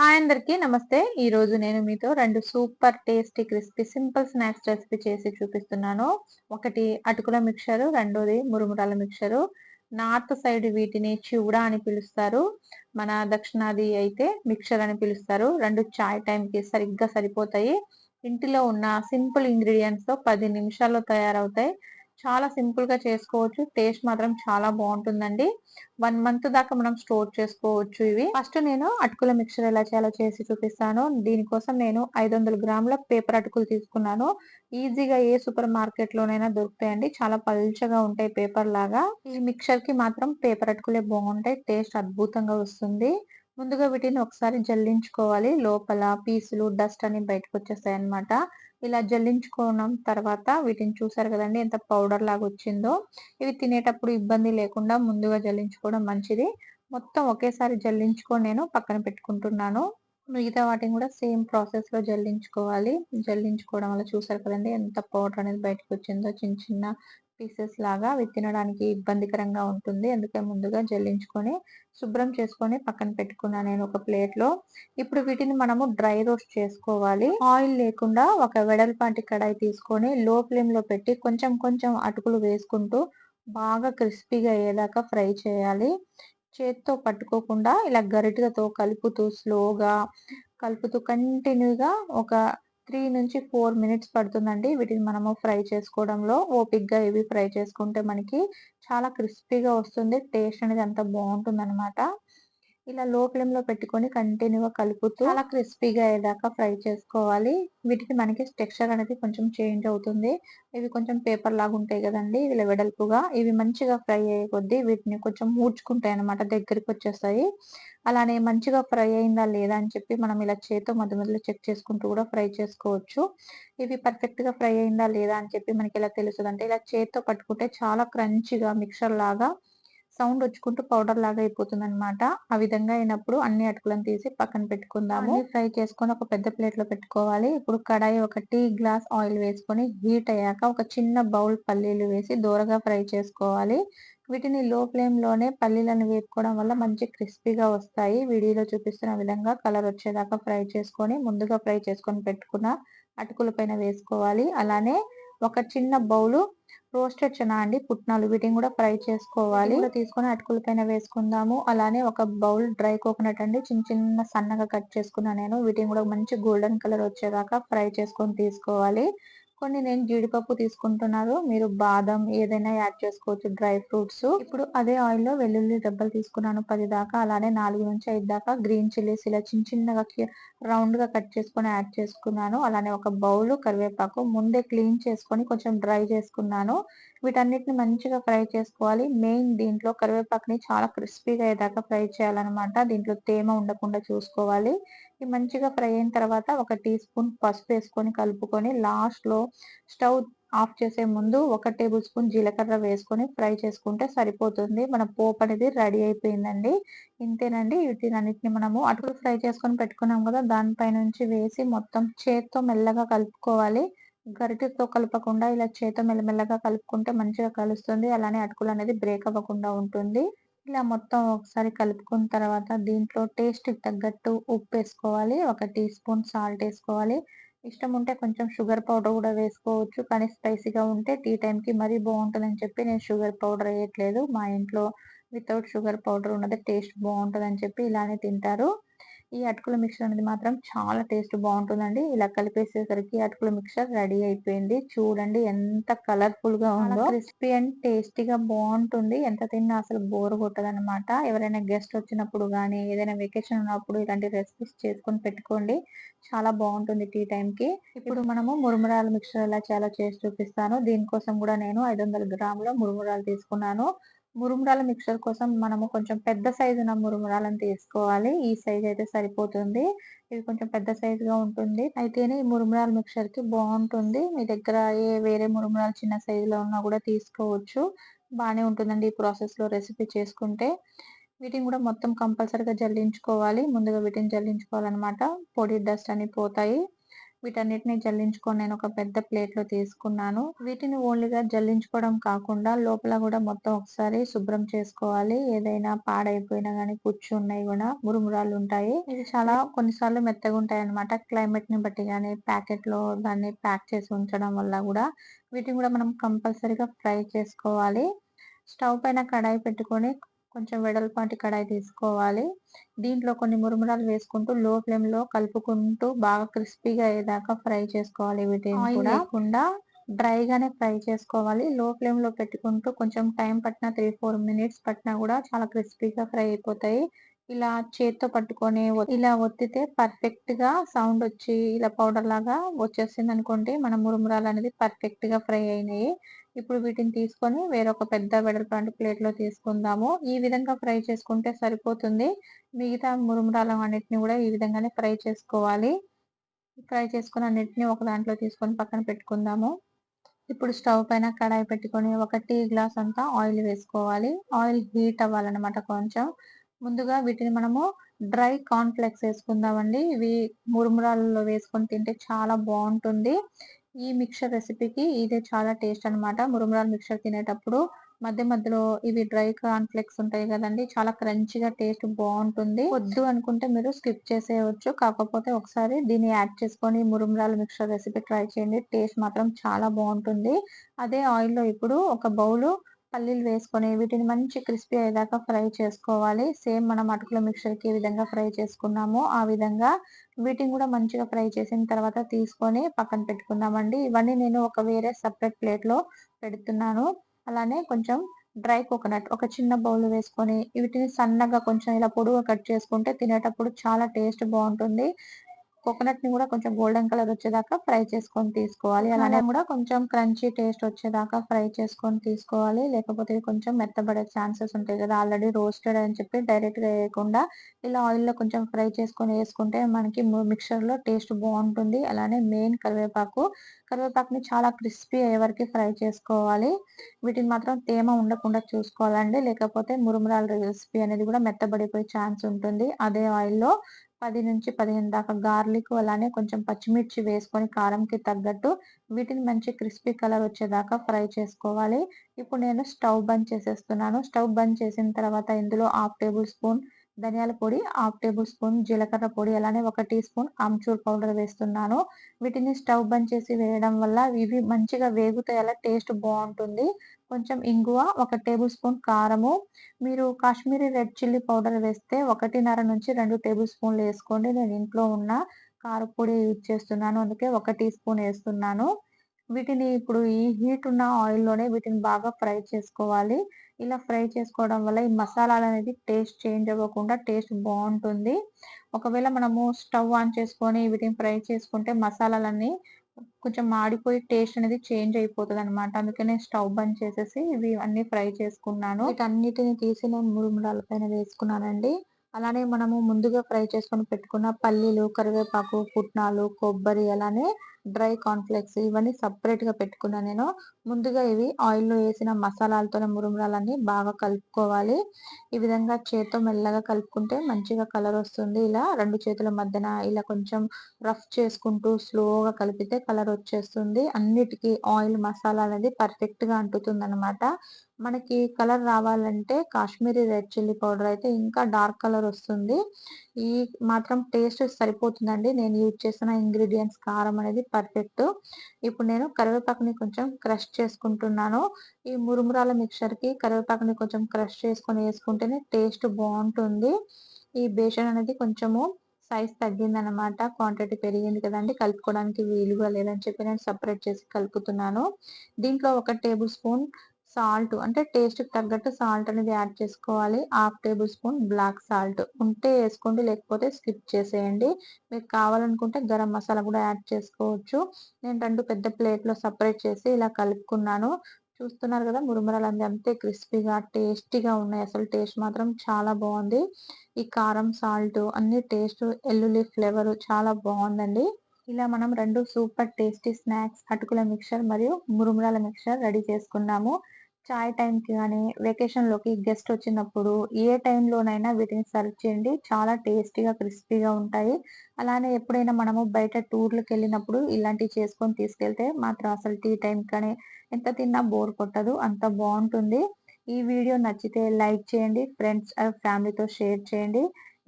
Hi అందరికీ నమస్తే. ఈ రోజు నేను మీతో రెండు super tasty crispy simple snacks recipe చేసి చూపిస్తున్నాను. ఒకటి అటుకుల మిక్చరు రెండోది మురుమురాల మిక్చరు. నార్త్ సైడ్ వీటిని చివుడా అని పిలుస్తారు. మన దక్షిణాది అయితే మిక్చర్ అని పిలుస్తారు. రెండు చాయ్ టైంకి సరిగ్గా సరిపోతాయి. ఇంటిలో ఉన్న సింపుల్ ఇంగ్రీడియంట్స్తో పది నిమిషాల్లో తయారవుతాయి. చాలా సింపుల్గా చేసుకోవచ్చు. టేస్ట్ మాత్రం చాలా బాగుంటుందండి. వన్ మంత్ దాకా మనం స్టోర్ చేసుకోవచ్చు ఇవి. ఫస్ట్ నేను అటుకుల మిక్చర్ ఎలా చేయాలో చేసి చూపిస్తాను. దీనికోసం నేను ఐదు గ్రాముల పేపర్ అటుకులు తీసుకున్నాను. ఈజీగా ఏ సూపర్ మార్కెట్ లోనైనా దొరుకుతాయండి. చాలా పల్చగా ఉంటాయి పేపర్ లాగా. ఈ మిక్చర్కి మాత్రం పేపర్ అటుకులే బాగుంటాయి. టేస్ట్ అద్భుతంగా వస్తుంది. ముందుగా వీటిని ఒకసారి జల్లించుకోవాలి. లోపల పీసులు డస్ట్ అని బయటకు వచ్చేస్తాయి అనమాట ఇలా జల్లించుకోవడం తర్వాత వీటిని చూసారు కదండి ఎంత పౌడర్ లాగా వచ్చిందో. ఇవి తినేటప్పుడు ఇబ్బంది లేకుండా ముందుగా జల్లించుకోవడం మంచిది. మొత్తం ఒకేసారి జల్లించుకొని నేను పక్కన పెట్టుకుంటున్నాను. మిగతా వాటిని కూడా సేమ్ ప్రాసెస్లో జల్లించుకోవాలి. జల్లించుకోవడం వల్ల చూసారు కదండి ఎంత పౌడర్ అనేది బయటకు వచ్చిందో చిన్న చిన్న పీసెస్ లాగా అవి తినడానికి ఇబ్బందికరంగా ఉంటుంది. అందుకే ముందుగా జల్లించుకొని శుభ్రం చేసుకొని పక్కన పెట్టుకున్నా నేను ఒక ప్లేట్లో ఇప్పుడు వీటిని మనము డ్రై రోస్ట్ చేసుకోవాలి. ఆయిల్ లేకుండా ఒక వెడల్పాటి కడాయి తీసుకొని లో ఫ్లేమ్లో పెట్టి కొంచెం కొంచెం అటుకులు వేసుకుంటూ బాగా క్రిస్పీగా అయ్యేదాకా ఫ్రై చేయాలి. చేత్తో పట్టుకోకుండా ఇలా గరిటెతో కలుపుతూ స్లోగా కలుపుతూ కంటిన్యూగా ఒక త్రీ నుంచి ఫోర్ మినిట్స్ పడుతుందండి. వీటిని మనము ఫ్రై చేసుకోవడంలో ఓపిక్గా ఇవి ఫ్రై చేసుకుంటే మనకి చాలా క్రిస్పీగా వస్తుంది. టేస్ట్ అనేది అంత బాగుంటుంది అనమాట ఇలా లో ఫ్లేమ్లో పెట్టుకొని కంటిన్యూగా కలుపుతూ చాలా క్రిస్పీగా అయ్యేదాకా ఫ్రై చేసుకోవాలి. వీటికి మనకి టెక్స్చర్ అనేది కొంచెం చేంజ్ అవుతుంది. ఇవి కొంచెం పేపర్ లాగా ఉంటాయి కదండి ఇవి వెడల్పుగా. ఇవి మంచిగా ఫ్రై అయ్యే కొద్దీ వీటిని కొంచెం మూడ్చుకుంటాయి అనమాట దగ్గరికి వచ్చేస్తాయి. అలానే మంచిగా ఫ్రై అయిందా లేదా అని చెప్పి మనం ఇలా చేతో మధ్య మధ్యలో చెక్ చేసుకుంటూ కూడా ఫ్రై చేసుకోవచ్చు. ఇవి పర్ఫెక్ట్గా ఫ్రై అయిందా లేదా అని చెప్పి మనకి ఇలా తెలుస్తుంది అంటే ఇలా చేత్తో పట్టుకుంటే చాలా క్రంచిగా మిక్సర్ లాగా సౌండ్ వచ్చుకుంటూ పౌడర్ లాగా అయిపోతుంది అనమాట ఆ విధంగా అయినప్పుడు అన్ని అటుకులను తీసి పక్కన పెట్టుకుందాము. ఫ్రై చేసుకొని ఒక పెద్ద ప్లేట్లో పెట్టుకోవాలి. ఇప్పుడు కడాయి ఒక టీ గ్లాస్ ఆయిల్ వేసుకొని హీట్ అయ్యాక ఒక చిన్న బౌల్ పల్లీలు వేసి దూరగా ఫ్రై చేసుకోవాలి. వీటిని లో ఫ్లేమ్లోనే పల్లీలను వేపుకోవడం వల్ల మంచి క్రిస్పీగా వస్తాయి. వీడియోలో చూపిస్తున్న విధంగా కలర్ వచ్చేదాకా ఫ్రై చేసుకొని ముందుగా ఫ్రై చేసుకొని పెట్టుకున్న అటుకుల పైన వేసుకోవాలి. అలానే ఒక చిన్న బౌలు రోస్టెడ్ చనా అండి. పుట్నాలు వీటిని కూడా ఫ్రై చేసుకోవాలి. తీసుకొని అటుకుల పైన వేసుకుందాము. అలానే ఒక బౌల్ డ్రై కోకోనట్ అండి. చిన్న చిన్న సన్నగా కట్ చేసుకున్నా నేను. వీటిని కూడా మంచి గోల్డెన్ కలర్ వచ్చేదాకా ఫ్రై చేసుకొని తీసుకోవాలి. కొన్ని నేను జీడిపప్పు తీసుకుంటున్నారు. మీరు బాదం ఏదైనా యాడ్ చేసుకోవచ్చు డ్రై ఫ్రూట్స్. ఇప్పుడు అదే ఆయిల్లో వెల్లుల్లి దెబ్బలు తీసుకున్నాను. పది దాకా అలానే నాలుగు నుంచి ఐదు దాకా గ్రీన్ చిల్లీస్ ఇలా చిన్న చిన్నగా రౌండ్గా కట్ చేసుకొని యాడ్ చేసుకున్నాను. అలానే ఒక బౌల్ కరివేపాకు ముందే క్లీన్ చేసుకొని కొంచెం డ్రై చేసుకున్నాను. వీటన్నిటిని మంచిగా ఫ్రై చేసుకోవాలి. మెయిన్ దీంట్లో కరివేపాకుని చాలా క్రిస్పీగా అయ్యేదాకా ఫ్రై చేయాలన్నమాట. దీంట్లో తేమ ఉండకుండా చూసుకోవాలి. ఇది మంచిగా ఫ్రై అయిన తర్వాత ఒక టీ స్పూన్ పసుపు వేసుకొని కలుపుకొని లాస్ట్లో స్టవ్ ఆఫ్ చేసే ముందు ఒక టేబుల్ స్పూన్ జీలకర్ర వేసుకొని ఫ్రై చేసుకుంటే సరిపోతుంది. మన పోపు అనేది రెడీ అయిపోయిందండి. ఇంతేనండి. వీటినన్నిటిని మనము అటుకులు ఫ్రై చేసుకొని పెట్టుకున్నాం కదా దానిపై నుంచి వేసి మొత్తం చేత్తో మెల్లగా కలుపుకోవాలి. గరిటెతో కలపకుండా ఇలా చేత్తో మెల్లమెల్లగా కలుపుకుంటే మంచిగా కలుస్తుంది. అలానే అటుకులు అనేది బ్రేక్ అవ్వకుండా ఉంటుంది. ఇలా మొత్తం ఒకసారి కలుపుకున్న తర్వాత దీంట్లో టేస్ట్కి తగ్గట్టు ఉప్పు వేసుకోవాలి. ఒక టీ స్పూన్ సాల్ట్ వేసుకోవాలి. ఇష్టం ఉంటే కొంచెం షుగర్ పౌడర్ కూడా వేసుకోవచ్చు. కానీ స్పైసీగా ఉంటే టీ టైంకి మరీ బాగుంటుందని చెప్పి నేను షుగర్ పౌడర్ వేయట్లేదు. మా ఇంట్లో వితౌట్ షుగర్ పౌడర్ ఉన్నది టేస్ట్ బాగుంటుందని చెప్పి ఇలానే తింటారు. ఈ అటుకుల మిక్చర్ అనేది మాత్రం చాలా టేస్ట్ బాగుంటుందండి. ఇలా కలిపేసేసరికి అటుకుల మిక్చర్ రెడీ అయిపోయింది. చూడండి ఎంత కలర్ఫుల్గా ఉందో. క్రిస్పీ అండ్ టేస్టీగా బాగుంటుంది. ఎంత తిన్నా అసలు బోర్ కొట్టదు అనమాట ఎవరైనా గెస్ట్ వచ్చినప్పుడు కానీ ఏదైనా వెకేషన్ ఉన్నప్పుడు ఇలాంటి రెసిపీస్ చేసుకొని పెట్టుకోండి. చాలా బాగుంటుంది టీ టైం కి. ఇప్పుడు మనము మురుమురాల మిక్చర్ ఎలా చేయాలో చేసి చూపిస్తాను. దీనికోసం కూడా నేను ఐదు వందల గ్రాముల మురుమురాలు తీసుకున్నాను. మురుమురాల మిక్చర్ కోసం మనము కొంచెం పెద్ద సైజు ఉన్న మురుమురాలను తీసుకోవాలి. ఈ సైజ్ అయితే సరిపోతుంది. ఇది కొంచెం పెద్ద సైజుగా ఉంటుంది. అయితేనే ఈ మురుమురాల మిక్చర్కి బాగుంటుంది. మీ దగ్గర ఏ వేరే మురుమురాలు చిన్న సైజులో ఉన్నా కూడా తీసుకోవచ్చు. బాగానే ఉంటుందండి ఈ ప్రాసెస్లో రెసిపీ చేసుకుంటే. వీటిని కూడా మొత్తం కంపల్సరీగా జల్లించుకోవాలి. ముందుగా వీటిని జల్లించుకోవాలన్నమాట. పొడి డస్ట్ అని పోతాయి. వీటన్నిటిని జల్లించుకొని నేను ఒక పెద్ద ప్లేట్లో తీసుకున్నాను. వీటిని ఓన్లీగా జల్లించుకోవడం కాకుండా లోపల కూడా మొత్తం ఒకసారి శుభ్రం చేసుకోవాలి. ఏదైనా పాడైపోయినా కానీ ఉన్నాయి కూడా మురుమురాలు ఉంటాయి. ఇది చాలా కొన్నిసార్లు మెత్తగా ఉంటాయి అనమాట క్లైమేట్ని బట్టి కానీ ప్యాకెట్లో దాన్ని ప్యాక్ చేసి ఉంచడం వల్ల కూడా వీటిని కూడా మనం కంపల్సరీగా ఫ్రై చేసుకోవాలి. స్టవ్ పైన కడాయి పెట్టుకొని కొంచెం వెడల్పాటి కడాయి తీసుకోవాలి. దీంట్లో కొన్ని మురుమురాలు వేసుకుంటూ లో ఫ్లేమ్లో కలుపుకుంటూ బాగా క్రిస్పీగా అయ్యేదాకా ఫ్రై చేసుకోవాలి వీటిని కూడా. లేకుండా డ్రై గానే ఫ్రై చేసుకోవాలి. లో ఫ్లేమ్లో పెట్టుకుంటూ కొంచెం టైం పట్టిన త్రీ ఫోర్ మినిట్స్ పట్టినా కూడా చాలా క్రిస్పీగా ఫ్రై అయిపోతాయి. ఇలా చేత్తో పట్టుకొని ఇలా ఒత్తితే పర్ఫెక్ట్గా సౌండ్ వచ్చి ఇలా పౌడర్ లాగా వచ్చేసింది అనుకోండి మన మురుమురాలు అనేది పర్ఫెక్ట్గా ఫ్రై అయినాయి. ఇప్పుడు వీటిని తీసుకొని వేరొక పెద్ద వెడల్పాంటి ప్లేట్లో తీసుకుందాము. ఈ విధంగా ఫ్రై చేసుకుంటే సరిపోతుంది. మిగతా మురుమురాలు అన్నిటిని కూడా ఈ విధంగానే ఫ్రై చేసుకోవాలి. ఫ్రై చేసుకుని అన్నిటిని ఒక దాంట్లో తీసుకొని పక్కన పెట్టుకుందాము. ఇప్పుడు స్టవ్ పైన కడాయి పెట్టుకొని ఒక టీ గ్లాస్ అంతా ఆయిల్ వేసుకోవాలి. ఆయిల్ హీట్ అవ్వాలన్నమాట కొంచెం. ముందుగా వీటిని మనము డ్రై కార్న్ఫ్లెక్స్ వేసుకుందామండి. ఇవి మురుమురాలలో వేసుకొని తింటే చాలా బాగుంటుంది. ఈ మిక్చర్ రెసిపీకి ఇదే చాలా టేస్ట్ అనమాట మురుమురాలు మిక్చర్ తినేటప్పుడు మధ్య మధ్యలో ఇవి డ్రై కార్న్ ఫ్లెక్స్ ఉంటాయి కదండి చాలా క్రంచిగా టేస్ట్ బాగుంటుంది. వద్దు అనుకుంటే మీరు స్కిప్ చేసేయచ్చు. కాకపోతే ఒకసారి దీన్ని యాడ్ చేసుకొని మురుమురాలు మిక్చర్ రెసిపీ ట్రై చేయండి. టేస్ట్ మాత్రం చాలా బాగుంటుంది. అదే ఆయిల్లో ఇప్పుడు ఒక బౌల్ పల్లీలు వేసుకొని వీటిని మంచి క్రిస్పీ అయ్యేదాకా ఫ్రై చేసుకోవాలి. సేమ్ మనం అటుకుల మిక్చర్కి ఏ విధంగా ఫ్రై చేసుకున్నామో ఆ విధంగా వీటిని కూడా మంచిగా ఫ్రై చేసిన తర్వాత తీసుకొని పక్కన పెట్టుకుందామండి. ఇవన్నీ నేను ఒక వేరే సపరేట్ ప్లేట్లో పెడుతున్నాను. అలానే కొంచెం డ్రై కోకోనట్ ఒక చిన్న బౌల్ వేసుకొని వీటిని సన్నగా కొంచెం ఇలా పొడుగా కట్ చేసుకుంటే తినేటప్పుడు చాలా టేస్ట్ బాగుంటుంది. కోకోనట్ని కూడా కొంచెం గోల్డెన్ కలర్ వచ్చేదాకా ఫ్రై చేసుకొని తీసుకోవాలి. అలానే కూడా కొంచెం క్రంచీ టేస్ట్ వచ్చేదాకా ఫ్రై చేసుకొని తీసుకోవాలి. లేకపోతే కొంచెం మెత్తబడే ఛాన్సెస్ ఉంటాయి కదా. ఆల్రెడీ రోస్టెడ్ అని చెప్పి డైరెక్ట్గా వేయకుండా ఇలా ఆయిల్లో కొంచెం ఫ్రై చేసుకొని వేసుకుంటే మనకి మిక్చర్లో టేస్ట్ బాగుంటుంది. అలానే మెయిన్ కరివేపాకు. కరివేపాకుని చాలా క్రిస్పీ అయ్యే వరకు ఫ్రై చేసుకోవాలి. వీటిని మాత్రం తేమ ఉండకుండా చూసుకోవాలండి. లేకపోతే మురుమురాల రెసిపీ అనేది కూడా మెత్తబడిపోయే ఛాన్స్ ఉంటుంది. అదే ఆయిల్లో పది నుంచి పదిహేను దాకా గార్లిక్ అలానే కొంచెం పచ్చిమిర్చి వేసుకొని కారంకి తగ్గట్టు వీటిని మంచి క్రిస్పీ కలర్ వచ్చేదాకా ఫ్రై చేసుకోవాలి. ఇప్పుడు నేను స్టవ్ బంద్ చేసేస్తున్నాను. స్టవ్ బంద్ చేసిన తర్వాత ఇందులో హాఫ్ టేబుల్ స్పూన్ ధనియాల పొడి హాఫ్ టేబుల్ స్పూన్ జీలకర్ర పొడి అలానే ఒక టీ స్పూన్ ఆమ్చూర్ పౌడర్ వేస్తున్నాను. వీటిని స్టవ్ బంద్ చేసి వేయడం వల్ల ఇవి మంచిగా వేగుతాయి అలా టేస్ట్ బాగుంటుంది. కొంచెం ఇంగువ ఒక టేబుల్ స్పూన్ కారము. మీరు కాశ్మీరీ రెడ్ చిల్లీ పౌడర్ వేస్తే ఒకటిన్నర నుంచి రెండు టేబుల్ స్పూన్లు వేసుకోండి. నేను ఇంట్లో ఉన్న కారపొడి యూజ్ చేస్తున్నాను. అందుకే ఒక టీ స్పూన్ వేస్తున్నాను. వీటిని ఇప్పుడు ఈ హీట్ ఉన్న ఆయిల్లోనే వీటిని బాగా ఫ్రై చేసుకోవాలి. ఇలా ఫ్రై చేసుకోవడం వల్ల ఈ మసాలాలు అనేది టేస్ట్ చేంజ్ అవ్వకుండా టేస్ట్ బాగుంటుంది. ఒకవేళ మనము స్టవ్ ఆన్ చేసుకొని వీటిని ఫ్రై చేసుకుంటే మసాలాలన్నీ కొంచెం మాడిపోయి టేస్ట్ అనేది చేంజ్ అయిపోతుంది అనమాట అందుకనే స్టవ్ బంద్ చేసేసి ఇవి అన్ని ఫ్రై చేసుకున్నాను. వీటన్నిటిని తీసి నేను మురుమురాల పైన వేసుకున్నానండి. అలానే మనము ముందుగా ఫ్రై చేసుకొని పెట్టుకున్న పల్లీలు కరివేపాకు పుట్నాలు కొబ్బరి అలానే డ్రై కార్న్ఫ్లెక్స్ ఇవన్నీ సపరేట్గా పెట్టుకున్నా నేను. ముందుగా ఇవి ఆయిల్లో వేసిన మసాలాలతోనే మురుమురాలన్నీ బాగా కలుపుకోవాలి. ఈ విధంగా చేతితో మెల్లగా కలుపుకుంటే మంచిగా కలర్ వస్తుంది. ఇలా రెండు చేతుల మధ్యన ఇలా కొంచెం రఫ్ చేసుకుంటూ స్లోగా కలిపితే కలర్ వచ్చేస్తుంది. అన్నిటికీ ఆయిల్ మసాలా అనేది పర్ఫెక్ట్గా అంటుతుంది అనమాట మనకి కలర్ రావాలంటే కాశ్మీరీ రెడ్ చిల్లీ పౌడర్ అయితే ఇంకా డార్క్ కలర్ వస్తుంది. ఈ మాత్రం టేస్ట్ సరిపోతుందండి. నేను యూజ్ చేసిన ఇంగ్రీడియంట్స్ కారం అనేది పర్ఫెక్ట్. ఇప్పుడు నేను కరివేపాకుని కొంచెం క్రష్ చేసుకుంటున్నాను. ఈ మురుమురాల మిక్చర్కి కరివేపాకుని కొంచెం క్రష్ చేసుకొని వేసుకుంటేనే టేస్ట్ బాగుంటుంది. ఈ బేషన్ అనేది కొంచెము సైజ్ తగ్గింది అనమాట క్వాంటిటీ పెరిగింది కదండి. కలుపుకోవడానికి వీలుగా లేదని చెప్పి నేను సపరేట్ చేసి కలుపుతున్నాను. దీంట్లో ఒక టేబుల్ స్పూన్ సాల్ట్ అంటే టేస్ట్కి తగ్గట్టు సాల్ట్ అనేది యాడ్ చేసుకోవాలి. Half tablespoon black salt ఉంటే వేసుకోండి లేకపోతే స్కిప్ చేసేయండి. మీకు కావాలనుకుంటే గరం మసాలా కూడా యాడ్ చేసుకోవచ్చు. నేను రెండు పెద్ద ప్లేట్లో సపరేట్ చేసి ఇలా కలుపుకున్నాను. చూస్తున్నారు కదా మురుమురలు అంది అంతే క్రిస్పీగా టేస్టీగా ఉన్నాయి. అసలు టేస్ట్ మాత్రం చాలా బాగుంది. ఈ కారం సాల్ట్ అన్ని టేస్ట్ ఎల్లుల్లి ఫ్లేవర్ చాలా బాగుందండి. ఇలా మనం రెండు సూపర్ టేస్టీ స్నాక్స్ అటుకుల మిక్చర్ మరియు మురుమురాల మిక్చర్ రెడీ చేసుకున్నాము. చాయ్ టైంకి కానీ వెకేషన్లోకి గెస్ట్ వచ్చినప్పుడు ఏ టైంలోనైనా వీటిని సర్వ్ చేయండి. చాలా టేస్టీగా క్రిస్పీగా ఉంటాయి. అలానే ఎప్పుడైనా మనము బయట టూర్లకు వెళ్ళినప్పుడు ఇలాంటివి చేసుకొని తీసుకెళ్తే మాత్రం అసలు టీ టైం కానీ ఎంత తిన్నా బోర్ కొట్టదు అంత బాగుంటుంది. ఈ వీడియో నచ్చితే లైక్ చేయండి ఫ్రెండ్స్ ఫ్యామిలీతో షేర్ చేయండి.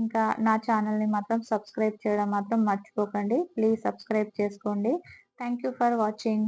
ఇంకా నా ఛానల్ని మాత్రం సబ్స్క్రైబ్ చేయడం మాత్రం మర్చిపోకండి. ప్లీజ్ సబ్స్క్రైబ్ చేసుకోండి. Thank you for watching